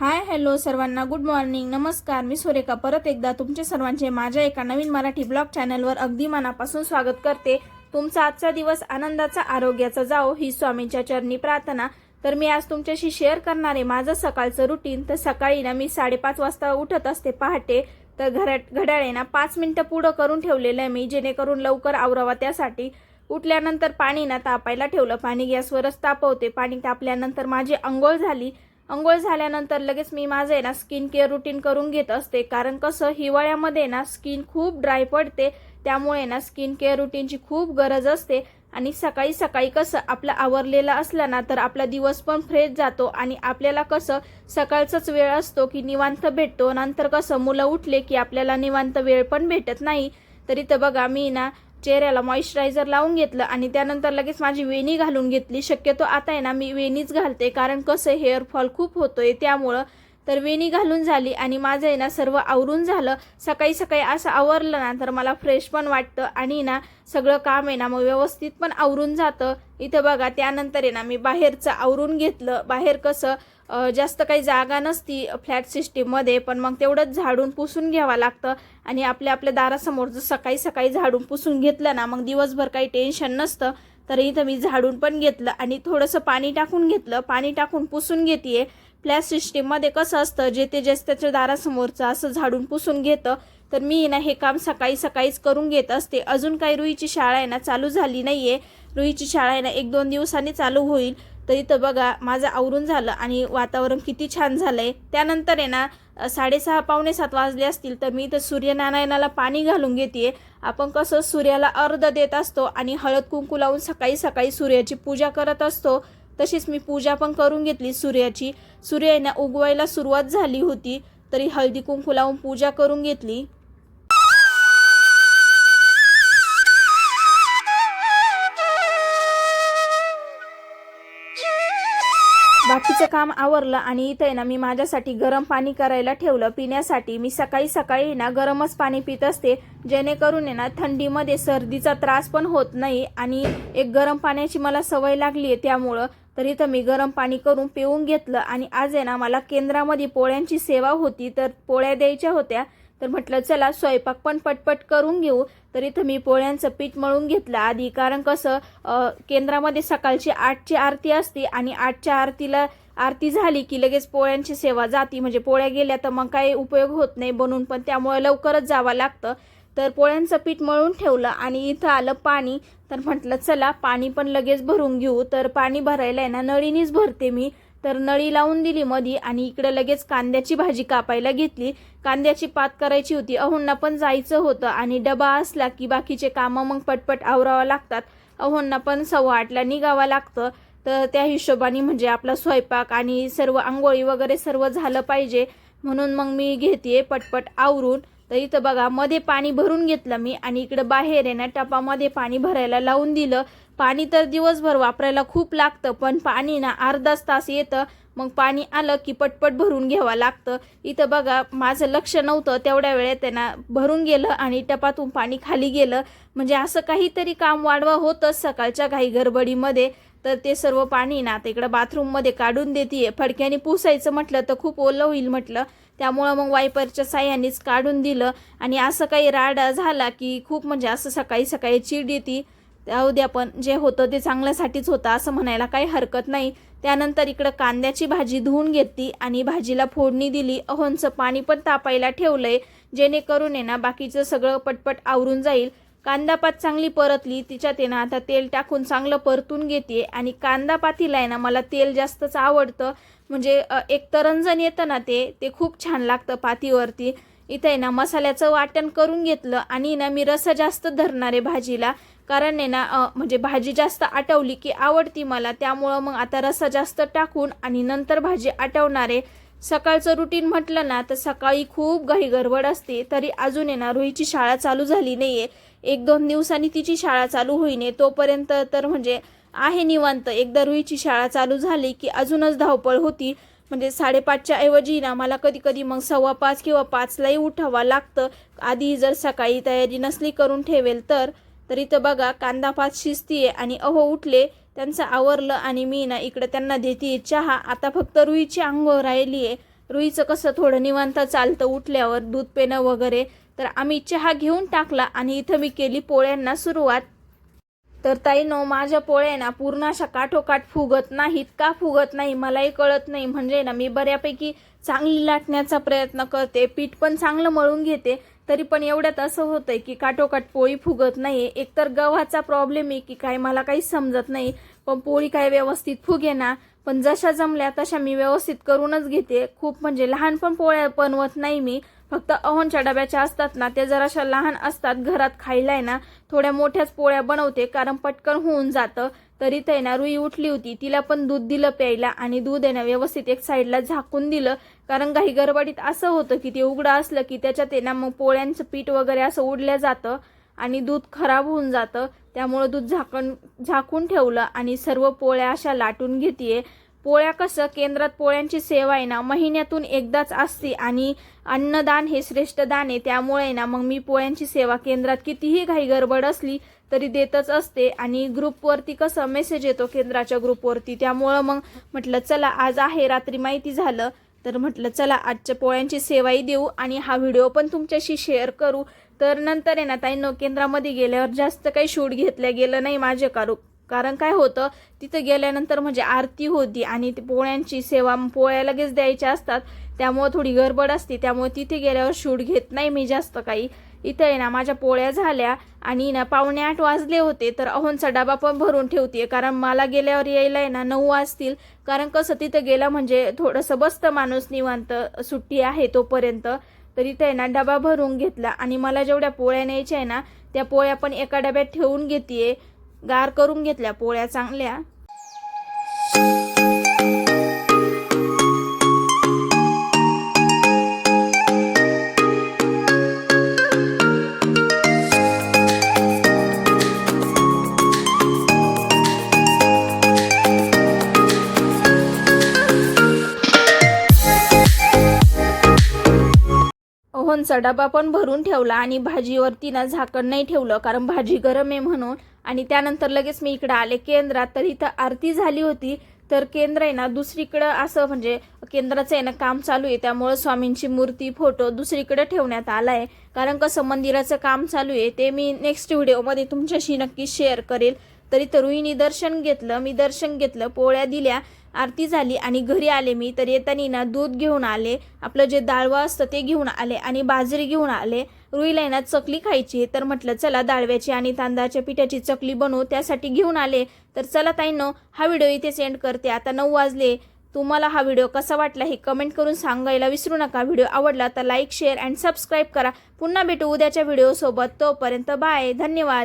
हाय hello सर्वांना good morning नमस्कार. मी सुरेखा. परत एकदा तुमचे सर्वांचे माझ्या एका नवीन मराठी ब्लॉग चॅनलवर अगदी मनापासून स्वागत करते. तुमचा आजचा दिवस आनंदाचा आरोग्याचा जाओ ही स्वामींच्या चरणी प्रार्थना. तर मी आज तुमच्याशी शेअर करणारे माझं सकाळचं रुटीन तर सकाळी ना मी साडेपाच वाजता उठत असते पहाटे. तर घरात घड्याळे ना पाच मिनटं पुढं करून ठेवलेलं आहे मी जेणेकरून लवकर आवरावा त्यासाठी. उठल्यानंतर पाणी ना तापायला ठेवलं. पाणी गॅसवरच तापवते. पाणी तापल्यानंतर माझी आंघोळ झाली. अंघोळ झाल्यानंतर लगेच मी माझं आहे ना स्किन केअर रुटीन करून घेत असते. कारण कसं हिवाळ्यामध्ये ना स्किन खूप ड्राय पडते. त्यामुळे ना स्किन केअर रुटीनची खूप गरज असते. आणि सकाळी सकाळी कसं आपलं आवरलेलं असलं ना तर आपला दिवस पण फ्रेश जातो. आणि आपल्याला कसं सकाळचाच वेळ असतो की निवांत भेटतो. नंतर कसं मुलं उठले की आपल्याला निवांत वेळ पण भेटत नाही. तरी तर बघा मी ना चेहऱ्याला मॉइश्चरायझर लावून घेतलं आणि त्यानंतर लगेच माझी वेणी घालून घेतली. शक्यतो आता आहे ना मी वेणीच घालते कारण कसं हेअरफॉल खूप होतोय. त्यामुळं तर वेणी घालून झाली आणि माझं आहे ना सर्व आवरून झालं. सकाळी सकाळी असं आवरलं ना तर मला फ्रेश पण वाटतं आणि ना सगळं काम आहे ना मग व्यवस्थित पण आवरून जातं. इथं बघा त्यानंतर आहे ना मी बाहेरचं आवरून घेतलं. बाहेर कसं जास्त काही जागा नसती फ्लॅट सिस्टीममध्ये पण मग तेवढंच झाडून पुसून घ्यावं लागतं. आणि आपल्या आपल्या दारासमोर जर सकाळी सकाळी झाडून पुसून घेतलं ना मग दिवसभर काही टेन्शन नसतं. तर इथं मी झाडून पण घेतलं आणि थोडंसं पाणी टाकून घेतलं. पाणी टाकून पुसून घेते फ्लॅश सिस्टीममध्ये कसं असतं जे ते जे त्याच्या दारासमोरचं असं झाडून पुसून घेतं तर मी ना हे काम सकाळी सकाळीच करून घेत असते. अजून काही रुईची शाळा आहे ना चालू झाली नाही आहे रुईची शाळा आहे ना एक दोन दिवसांनी चालू होईल. तरी तर बघा माझं आवरून झालं आणि वातावरण किती छान झालं आहे त्यानंतर आहे ना साडेसहा पावणे सात वाजले असतील तर मी इथं सूर्यनारायणाला पाणी घालून घेते आपण कसं सूर्याला अर्ध देत असतो आणि हळद कुंकू लावून सकाळी सकाळी सूर्याची पूजा करत असतो. तशीच मी पूजा पण करून घेतली सूर्याची. सूर्य ना उगवायला सुरुवात झाली होती तरी हळदी कुंकू लावून पूजा करून घेतली. बाकीचं काम आवरलं आणि इथं आहे ना मी माझ्यासाठी गरम पाणी करायला ठेवलं. पिण्यासाठी मी सकाळी सकाळी ना गरमच पाणी पित असते. जेणेकरून आहे ना थंडीमध्ये सर्दीचा त्रास पण होत नाही आणि एक गरम पाण्याची मला सवय लागली आहे त्यामुळं. तर इथं मी गरम पाणी करून पिऊन घेतलं आणि आज आहे ना मला केंद्रामध्ये पोळ्यांची सेवा होती तर पोळ्या द्यायच्या होत्या. तर म्हटलं चला स्वयंपाक पण पटपट करून घेऊ. तर इथं मी पोळ्यांचं पीठ मळून घेतलं आधी कारण कसं केंद्रामध्ये सकाळची आठची आरती असते आणि आठच्या आरतीला आरती झाली की लगेच पोळ्यांची सेवा जाती. म्हणजे पोळ्या गेल्या तर मग काही उपयोग होत नाही बनून पण त्यामुळे लवकरच जावं लागतं. तर पोळ्यांचं पीठ मळून ठेवलं आणि इथं आलं पाणी. तर म्हटलं चला पाणी पण लगेच भरून घेऊ. तर पाणी भरायला आहे ना नळीनीच भरते मी. तर नळी लावून दिली मधी आणि इकडे लगेच कांद्याची भाजी कापायला घेतली. कांद्याची पात करायची होती. अहोंना पण जायचं होतं आणि डबा असला की बाकीचे कामं मग पटपट आवरावं लागतात. अहोंना पण सव्वा आठला निघावं लागतं. तर त्या हिशोबाने म्हणजे आपला स्वयंपाक आणि सर्व आंघोळी वगैरे सर्व झालं पाहिजे. म्हणून मग मी घेते पटपट आवरून. तर इथं बघा मध्ये पाणी भरून घेतलं मी आणि इकडं बाहेर आहे ना टपामध्ये पाणी भरायला लावून दिलं. पाणी तर दिवसभर वापरायला खूप लागतं पण पाणी ना अर्धाच तास येतं. मग पाणी आलं की पटपट भरून घ्यावं लागतं. इथं बघा माझं लक्ष नव्हतं तेवढ्या वेळेत त्यांना भरून गेलं आणि टपातून पाणी खाली गेलं. म्हणजे असं काहीतरी काम वाढवा होतंच सकाळच्या घाई गडबडीमध्ये. तर ते सर्व पाणी ना आता इकडं बाथरूममध्ये काढून देते फडक्याने पुसायचं म्हटलं तर खूप ओलं होईल म्हटलं. त्यामुळं मग वायपरच्या साह्यानेच काढून दिलं. आणि असं काही राडा झाला की खूप म्हणजे असं सकाळी सकाळी चीड येते. जाऊ द्या पण जे होतं ते चांगल्यासाठीच होतं असं म्हणायला काही हरकत नाही. त्यानंतर इकडं कांद्याची भाजी धुवून घेतली आणि भाजीला फोडणी दिली. अहोंचं पाणी पण तापायला ठेवलंय. जेणेकरून आहे ना बाकीचं सगळं पटपट आवरून जाईल. कांदापात चांगली परतली. तिच्यात आहे ना आता तेल टाकून चांगलं परतून घेते. आणि कांदा पातीला आहे ना मला तेल जास्तच आवडतं. म्हणजे एक तरंजण येतं ना ते ते खूप छान लागतं पातीवरती. इथं आहे ना मसाल्याचं वाटण करून घेतलं आणि ना मी रस जास्त धरणार आहे भाजीला. कारण आहे ना म्हणजे भाजी जास्त आटवली की आवडती मला. त्यामुळं मग आता रसा जास्त टाकून आणि नंतर भाजी आटवणार आहे. सकाळचं रुटीन म्हटलं ना तर सकाळी खूप घाई गडबड असते. तरी अजून आहे ना रुईची शाळा चालू झाली नाही आहे एक दोन दिवसांनी तिची शाळा चालू होईने तोपर्यंत तर म्हणजे आहे निवांत. एकदा रुईची शाळा चालू झाली की अजूनच धावपळ होती. म्हणजे साडेपाचच्या ऐवजी ना मला कधी कधी मग सव्वा पाच किंवा पाचलाही उठावं लागतं. आधी जर सकाळी तयारी नसली करून ठेवेल तर. तर इथं बघा कांदा पात शिजतीये आणि अहो उठले त्यांचं आवरलं आणि मी ना इकडं त्यांना देते चहा. आता फक्त रुईची आंघोळ राहिली आहे रुईचं कसं थोडं निवांत चालतं उठल्यावर दूध पेणं वगैरे. तर आम्ही चहा घेऊन टाकला आणि इथं मी केली पोळ्यांना सुरुवात. तर ताई नो माझ्या पोळ्या ना पूर्ण अशा काठोकाठ फुगत नाहीत का फुगत नाही मलाही कळत नाही. म्हणजे ना मी बऱ्यापैकी चांगली लाटण्याचा प्रयत्न करते पीठ पण चांगलं मळून घेते तरी पण एवढ्यात असं होतंय की काठोकाठ पोळी फुगत नाही एकतर गव्हाचा प्रॉब्लेम आहे की काय मला काही समजत नाही पण पोळी काय व्यवस्थित फुगे ना पण जशा जमल्या तशा मी व्यवस्थित करूनच घेते. खूप म्हणजे लहान पण पोळ्या बनवत नाही मी. फक्त अहोनच्या डब्याच्या असतात ना त्या जराशा लहान असतात. घरात खायला आहे ना थोड्या मोठ्याच पोळ्या बनवते कारण पटकन होऊन जातं. तरी ते ना रुई उठली होती. तिला पण दूध दिलं प्यायला आणि दूध आहे ना व्यवस्थित एक साईडला झाकून दिलं. कारण काही गडबडीत असं होतं की ते उघडं असलं की त्याच्यात आहे ना मग पोळ्यांचं पीठ वगैरे असं उडलं जातं. आणि दूध खराब होऊन जातं. त्यामुळं दूध झाकण झाकून ठेवलं आणि सर्व पोळ्या अशा लाटून घेते पोळ्या कसं? केंद्रात पोळ्यांची सेवा आहे ना महिन्यातून एकदाच असते आणि अन्नदान हे श्रेष्ठ दान आहे. त्यामुळे ना मग मी पोळ्यांची सेवा केंद्रात कितीही घाई गडबड असली तरी देतच असते. आणि ग्रुपवरती कसं मेसेज येतो केंद्राच्या ग्रुपवरती त्यामुळं मग म्हटलं चला आज आहे रात्री माहिती झालं. तर म्हटलं चला आजच्या पोळ्यांची सेवाही देऊ आणि हा व्हिडिओ पण तुमच्याशी शेअर करू. तर नंतर आहे ना ताईंनो केंद्रामध्ये गेल्यावर जास्त काही शूट घेतलं गेलं नाही माझे कारू कारण काय होतं तिथं गेल्यानंतर म्हणजे आरती होती आणि ते पोळ्यांची सेवा पोळ्या लगेच द्यायच्या असतात. त्यामुळं थोडी गडबड असते. त्यामुळे तिथे गेल्यावर शूट घेत नाही मी जास्त काही. इथं आहे ना माझ्या पोळ्या झाल्या आणि ना पावणे आठ वाजले होते तर अहोंचा डबा पण भरून ठेवते कारण मला गेल्यावर यायला आहे ना नऊ वाजतील. कारण कसं तिथं गेलं म्हणजे थोडंसं बसतं माणूस निवांत सुट्टी आहे तोपर्यंत. तर इथं आहे ना डबा भरून घेतला. आणि मला जेवढ्या पोळ्या न्यायच्या आहे ना त्या पोळ्या पण एका डब्यात ठेवून घेते गार करून घेतल्या पोळ्या चांगल्या. ओव्हनचा डबा पण भरून ठेवला आणि भाजीवरती ना झाकण नाही ठेवलं कारण भाजी गरम आहे म्हणून. आणि त्यानंतर लगेच मी इकडं आले केंद्रात. तर इथं आरती झाली होती. तर केंद्र आहे ना दुसरीकडं असं म्हणजे केंद्राचं आहे ना काम चालू आहे. त्यामुळं स्वामींची मूर्ती फोटो दुसरीकडे ठेवण्यात आला आहे कारण कसं मंदिराचं काम चालू आहे ते मी नेक्स्ट व्हिडिओमध्ये तुमच्याशी नक्की शेअर करेल. तरी तरुईनी दर्शन घेतलं मी दर्शन घेतलं पोळ्या दिल्या आरती झाली आणि घरी आले मी. तर येतानी ना दूध घेऊन आले आपलं जे दाळवं असतं ते घेऊन आले आणि बाजरी घेऊन आले. रुईला ना चकली खायची तर म्हटलं चला दाळव्याची आणि तांदळाच्या पिठाची चकली बनवू त्यासाठी घेऊन आले. तर चला ताईनं हा व्हिडिओ इथे सेंड करते. आता नऊ वाजले. तुम्हाला हा व्हिडिओ कसा वाटला हे कमेंट करून सांगायला विसरू नका. व्हिडिओ आवडला तर लाईक शेअर अँड सबस्क्राईब करा. पुन्हा भेटू उद्याच्या व्हिडिओसोबत तोपर्यंत बाय धन्यवाद.